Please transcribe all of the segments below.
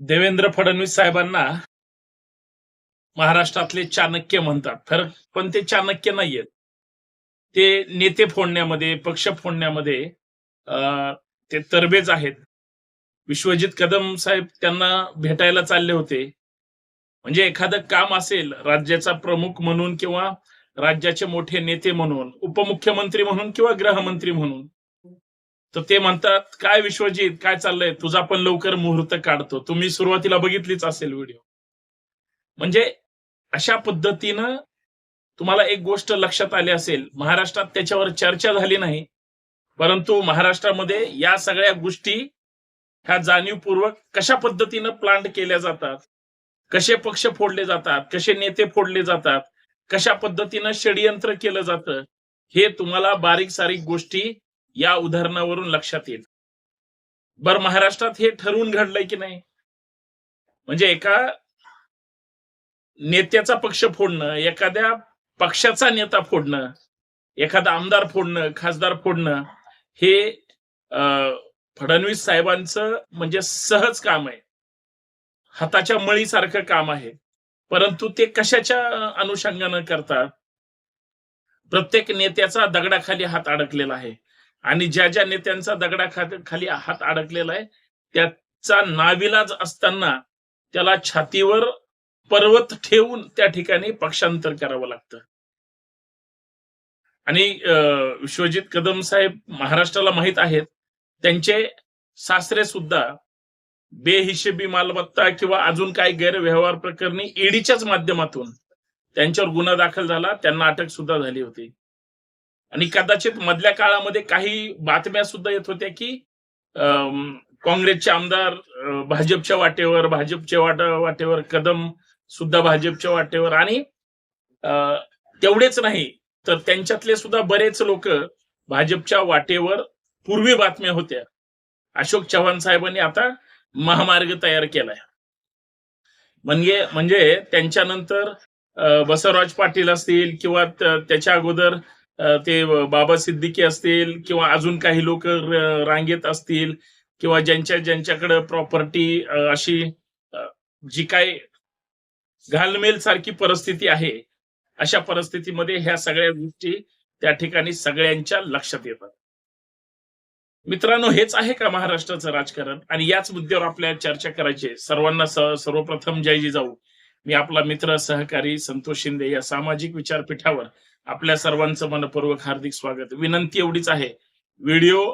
देवेंद्र फडणवीस साहेबांना महाराष्ट्रातले चाणक्य म्हणतात. खरं पण ते चाणक्य नाहीयेत. ते नेते फोडण्यामध्ये पक्ष फोडण्यामध्ये अं, ते तरबेज आहेत. विश्वजित कदम साहेब त्यांना भेटायला चालले होते. म्हणजे एखादं काम असेल राज्याचा प्रमुख म्हणून किंवा राज्याचे मोठे नेते म्हणून उपमुख्यमंत्री म्हणून किंवा गृहमंत्री म्हणून. तर ते म्हणतात काय विश्वजित काय चाललंय? तुझा पण लवकर मुहूर्त काढतो. तुम्ही सुरुवातीला बघितलीच असेल व्हिडिओ. म्हणजे अशा पद्धतीनं तुम्हाला एक गोष्ट लक्षात आली असेल. महाराष्ट्रात त्याच्यावर चर्चा झाली नाही. परंतु महाराष्ट्रामध्ये या सगळ्या गोष्टी ह्या जाणीवपूर्वक कशा पद्धतीनं प्लांट केल्या जातात? कसे पक्ष फोडले जातात? कसे नेते फोडले जातात? कशा पद्धतीनं षडयंत्र केलं जातं? हे तुम्हाला बारीक सारीक गोष्टी या उदाहरणावरून लक्षात येईल. बर महाराष्ट्रात हे ठरवून घडलंय की नाही? म्हणजे एका नेत्याचा पक्ष फोडणं एखाद्या पक्षाचा नेता फोडणं एखादा आमदार फोडणं खासदार फोडणं हे अं, फडणवीस साहेबांचं म्हणजे सहज काम आहे. हाताच्या मळीसारखं काम आहे. परंतु ते कशाच्या अनुषंगानं करतात? प्रत्येक नेत्याचा दगडाखाली हात अडकलेला आहे. आणि ज्या ज्या नेत्यांचा दगडा खाली हात अडकलेला आहे त्याचा नाविलाज असताना त्याला छातीवर पर्वत ठेवून त्या ठिकाणी पक्षांतर करावं लागतं. आणि विश्वजित कदम साहेब महाराष्ट्राला माहीत आहेत त्यांचे सासरे सुद्धा बेहिशेबी मालमत्ता किंवा अजून काही गैरव्यवहार प्रकरणी ईडीच्याच माध्यमातून त्यांच्यावर गुन्हा दाखल झाला. त्यांना अटक सुद्धा झाली होती. आणि कदाचित मधल्या काळामध्ये काही बातम्या सुद्धा येत होत्या की काँग्रेसचे आमदार भाजपच्या वाटेवर भाजपच्या वाट वाटेवर कदम सुद्धा भाजपच्या वाटेवर आणि तेवढेच नाही तर त्यांच्यातले सुद्धा बरेच लोक भाजपच्या वाटेवर पूर्वी बातम्या होत्या. अशोक चव्हाण साहेबांनी आता महामार्ग तयार केलाय. म्हणजे म्हणजे त्यांच्यानंतर बसवराज पाटील असतील किंवा त्याच्या अगोदर ते बाबा सिद्दीकी असतील किंवा अजून काही लोक रांगेत असतील किंवा ज्यांच्या ज्यांच्याकडे प्रॉपर्टी अशी जी काय घालमेल सारखी परिस्थिती आहे अशा परिस्थितीमध्ये ह्या सगळ्या गोष्टी त्या ठिकाणी सगळ्यांच्या लक्षात येतात. मित्रांनो हेच आहे का महाराष्ट्राचं राजकारण? आणि याच मुद्द्यावर आपल्याला चर्चा करायची आहे. सर्वांना सर्वप्रथम जय जिजाऊ मी आपला मित्र सहकारी संतोष शिंदे या सामाजिक विचारपीठावर आपल्या सर्वांचं मनपूर्वक हार्दिक स्वागत. विनंती एवढीच आहे. व्हिडिओ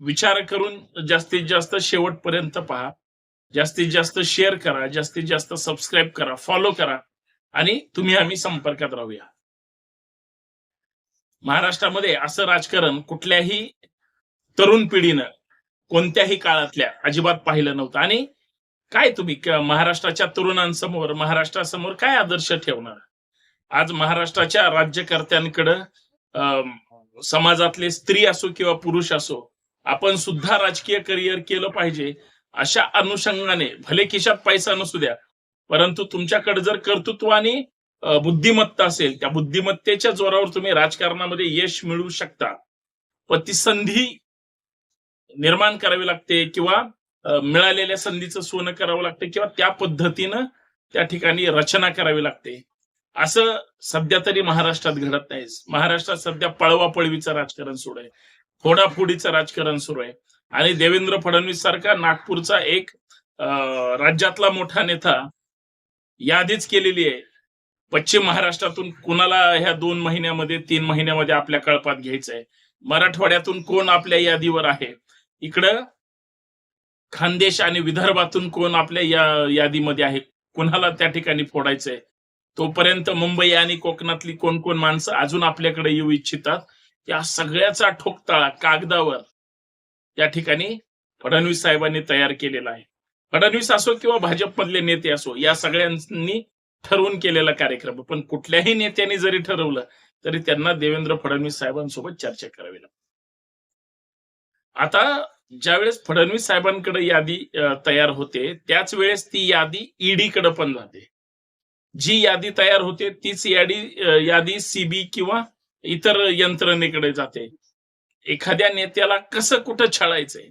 विचार करून जास्तीत जास्त शेवटपर्यंत पहा. जास्तीत जास्त शेअर करा. जास्तीत जास्त सबस्क्राईब करा. फॉलो करा. आणि तुम्ही आम्ही संपर्कात राहूया. महाराष्ट्रामध्ये असं राजकारण कुठल्याही तरुण पिढीनं कोणत्याही काळातल्या अजिबात पाहिलं नव्हतं. आणि काय तुम्ही महाराष्ट्राच्या तरुणांसमोर महाराष्ट्रासमोर काय आदर्श ठेवणार? आज महाराष्ट्राच्या राज्यकर्त्यांकडं अं, समाजातले स्त्री असो किंवा पुरुष असो आपण सुद्धा राजकीय करिअर केलं पाहिजे अशा अनुषंगाने भले खिशात पैसा नसू द्या परंतु तुमच्याकडे जर कर्तृत्व आणि बुद्धिमत्ता असेल त्या बुद्धिमत्तेच्या जोरावर तुम्ही राजकारणामध्ये यश मिळवू शकता. पण ती संधी निर्माण करावी लागते किंवा मिळालेल्या संधीचं सोनं करावं लागतं किंवा त्या पद्धतीनं त्या ठिकाणी रचना करावी लागते. असं सध्या तरी महाराष्ट्रात घडत नाही. महाराष्ट्रात सध्या पळवापळवीचं राजकारण सुरू आहे. फोडाफोडीचं राजकारण सुरू आहे. आणि देवेंद्र फडणवीस सारखा नागपूरचा एक राज्यातला मोठा नेता यादीच केलेली आहे. पश्चिम महाराष्ट्रातून कुणाला ह्या दोन महिन्यामध्ये तीन महिन्यामध्ये आपल्या कळपात घ्यायचंय? मराठवाड्यातून कोण आपल्या यादीवर आहे? इकडं खानदेश आणि विदर्भातून कोण आपल्या या यादीमध्ये आहे? कुणाला त्या ठिकाणी फोडायचंय? तोपर्यंत मुंबई आणि कोकणातली कोण कोण माणसं अजून आपल्याकडे येऊ इच्छितात? या सगळ्याचा ठोकताळा कागदावर या ठिकाणी फडणवीस साहेबांनी तयार केलेला आहे. फडणवीस असो किंवा भाजपमधले नेते असो या सगळ्यांनी ठरवून केलेला कार्यक्रम. पण कुठल्याही नेत्यांनी जरी ठरवलं तरी त्यांना देवेंद्र फडणवीस साहेबांसोबत चर्चा करावी लागते. आता ज्यावेळेस फडणवीस साहेबांकडे यादी तयार होते त्याच वेळेस ती यादी ईडी कडे पण जाते. जी यादी तयार होते तीच यादी यादी सीबी किंवा इतर यंत्रणेकडे जाते. एखाद्या नेत्याला कसं कुठं छळायचंय?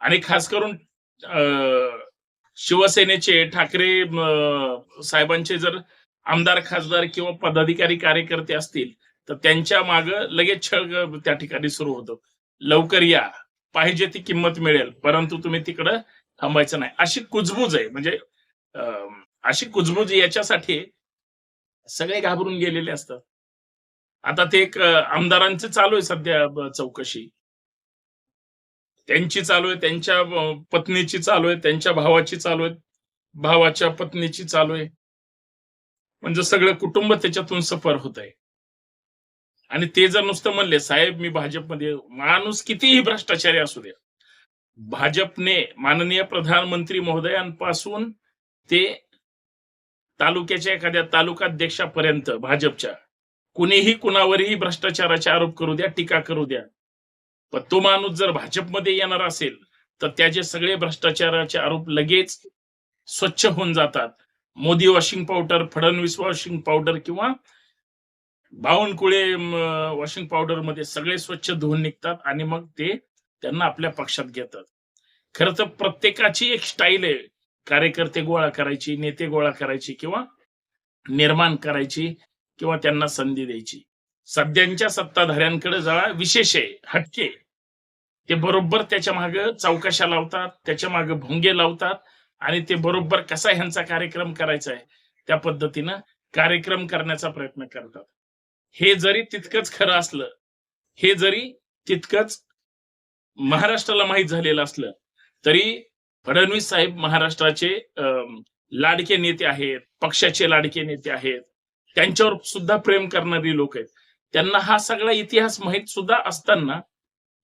आणि खास करून शिवसेनेचे ठाकरे साहेबांचे जर आमदार खासदार किंवा पदाधिकारी कार्यकर्ते असतील तर त्यांच्या माग लगेच छळ त्या ठिकाणी सुरू होतो. लवकर या. पाहिजे ती किंमत मिळेल परंतु तुम्ही तिकडं थांबायचं नाही. अशी कुजबूज आहे. म्हणजे अशी कुजबूज याच्यासाठी सगळे घाबरून गेलेले असतात. आता ते एक आमदारांचे चालू आहे सध्या चौकशी. त्यांची चालू आहे त्यांच्या पत्नीची चालू आहे त्यांच्या भावाची चालू आहे भावाच्या पत्नीची चालू आहे. म्हणजे सगळं कुटुंब त्याच्यातून सफर होत आहे. आणि ते जर नुसतं म्हणले साहेब मी भाजपमध्ये माणूस कितीही भ्रष्टाचारी असू द्या भाजपने माननीय प्रधानमंत्री महोदयांपासून ते तालुक्याच्या एखाद्या तालुकाध्यक्षापर्यंत भाजपच्या कुणीही कुणावरही भ्रष्टाचाराचे आरोप करू द्या टीका करू द्या. पण तो माणूस जर भाजपमध्ये येणार असेल तर त्याचे सगळे भ्रष्टाचाराचे आरोप लगेच स्वच्छ होऊन जातात. Modi washing powder Fadnavis washing powder किंवा बावनकुळे वॉशिंग पावडरमध्ये सगळे स्वच्छ धुवून निघतात आणि मग ते त्यांना आपल्या पक्षात घेतात. खरं तर प्रत्येकाची एक स्टाईल आहे. कार्यकर्ते गोळा करायची नेते गोळा करायची किंवा निर्माण करायची किंवा त्यांना संधी द्यायची. सध्यांच्या सत्ताधाऱ्यांकडे जरा विशेष आहे हटके ते बरोबर त्याच्या माग चौकशा लावतात त्याच्यामागे भोंगे लावतात आणि ते बरोबर कसा ह्यांचा कार्यक्रम करायचा आहे त्या पद्धतीनं कार्यक्रम करण्याचा प्रयत्न करतात. हे जरी तितकंच खरं असलं हे जरी तितकंच महाराष्ट्राला माहीत झालेलं असलं तरी फडणवीस साहेब महाराष्ट्राचे अं, लाडके नेते आहेत पक्षाचे लाडके नेते आहेत त्यांच्यावर सुद्धा प्रेम करणारी लोक आहेत. त्यांना हा सगळा इतिहास माहीत सुद्धा असताना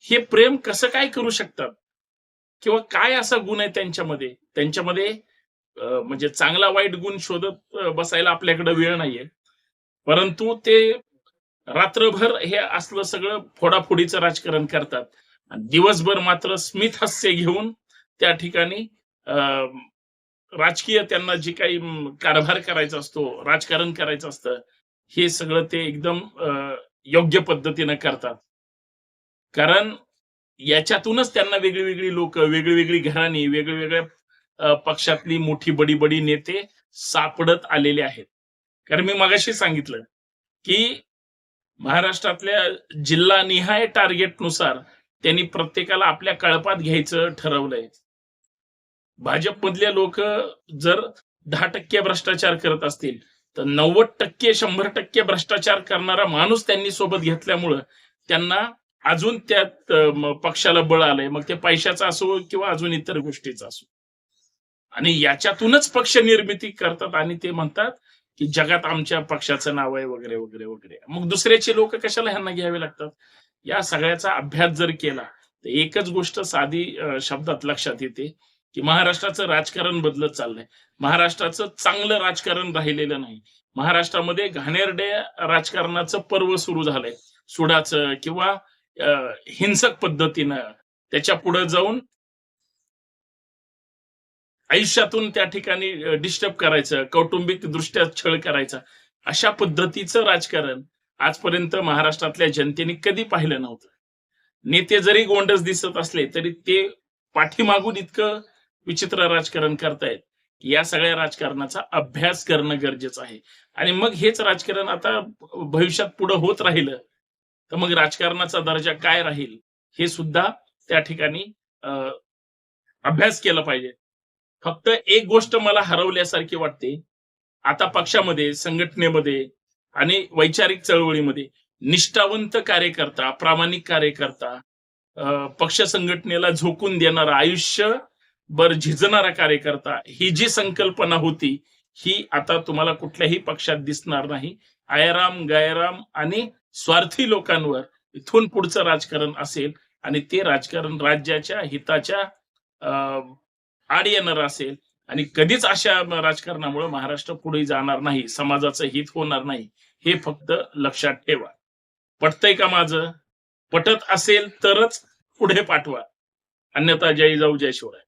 हे प्रेम कसं काय करू शकतात? किंवा काय असा गुण आहे त्यांच्यामध्ये? त्यांच्यामध्ये म्हणजे चांगला वाईट गुण शोधत बसायला आपल्याकडे वेळ नाहीये. परंतु ते रात्रभर हे असलं सगळं फोडाफोडीचं राजकारण करतात. दिवसभर मात्र स्मित हास्य घेऊन त्या ठिकाणी अं, राजकीय त्यांना जे काही कारभार करायचा असतो राजकारण करायचं असतं हे सगळं ते एकदम अं, योग्य पद्धतीनं करतात. कारण याच्यातूनच त्यांना वेगळी वेगळी लोक वेगळी वेगळी घराणी वेगवेगळ्या पक्षातली मोठी बडी बडी नेते सापडत आलेले आहेत. कारण मी मगाशी सांगितलं की महाराष्ट्रातल्या जिल्हा निहाय टार्गेटनुसार त्यांनी प्रत्येकाला आपल्या कळपात घ्यायचं ठरवलंय. भाजपमधले लोक जर दहा टक्के भ्रष्टाचार करत असतील तर नव्वद टक्के शंभर टक्के भ्रष्टाचार करणारा माणूस त्यांनी सोबत घेतल्यामुळं त्यांना अजून त्यात पक्षाला बळ आलंय. मग ते पैशाचं असो किंवा अजून इतर गोष्टीचं असो. आणि याच्यातूनच पक्ष निर्मिती करतात आणि ते म्हणतात की जगात आमच्या पक्षाचं नाव आहे वगैरे वगैरे वगैरे. मग दुसऱ्याचे लोक कशाला ह्यांना घ्यावे लागतात? या सगळ्याचा अभ्यास जर केला तर एकच गोष्ट साधी शब्दात लक्षात येते की महाराष्ट्राचं राजकारण बदलत चाललंय. महाराष्ट्राचं चांगलं राजकारण राहिलेलं नाही. महाराष्ट्रामध्ये घाणेरड्या राजकारणाचं पर्व सुरू झालंय. सुडाचं किंवा हिंसक पद्धतीनं त्याच्या पुढे जाऊन आयुष्यातून त्या ठिकाणी डिस्टर्ब करायचं कौटुंबिक दृष्ट्या छळ करायचा अशा पद्धतीचं राजकारण आजपर्यंत महाराष्ट्रातल्या जनतेने कधी पाहिलं नव्हतं. नेते जरी गोंडस दिसत असले तरी ते पाठीमागून इतकं विचित्र राजकारण करतायत या सगळ्या राजकारणाचा अभ्यास करणं गरजेचं आहे. आणि मग हेच राजकारण आता भविष्यात पुढे होत राहिलं तर मग राजकारणाचा दर्जा काय राहील हे सुद्धा त्या ठिकाणी अं, अभ्यास केला पाहिजे. फक्त एक गोष्ट मला हरवल्यासारखी वाटते. आता पक्षामध्ये संघटनेमध्ये आणि वैचारिक चळवळीमध्ये निष्ठावंत कार्यकर्ता प्रामाणिक कार्यकर्ता पक्ष संघटनेला झोकून देणारा आयुष्यभर झिजणारा कार्यकर्ता ही जी संकल्पना होती ही आता तुम्हाला कुठल्याही पक्षात दिसणार नाही. आयराम गायराम आणि स्वार्थी लोकांवर इथून पुढचं राजकारण असेल आणि ते राजकारण राज्याच्या हिताच्या अं, आड येणार असेल आणि कधीच अशा राजकारणामुळे महाराष्ट्र पुढे जाणार नाही समाजाचं हित होणार नाही हे फक्त लक्षात ठेवा. पटतंय का माझं? पटत असेल तरच पुढे पाठवा. अन्यथा जय जाऊ जय शिवराय.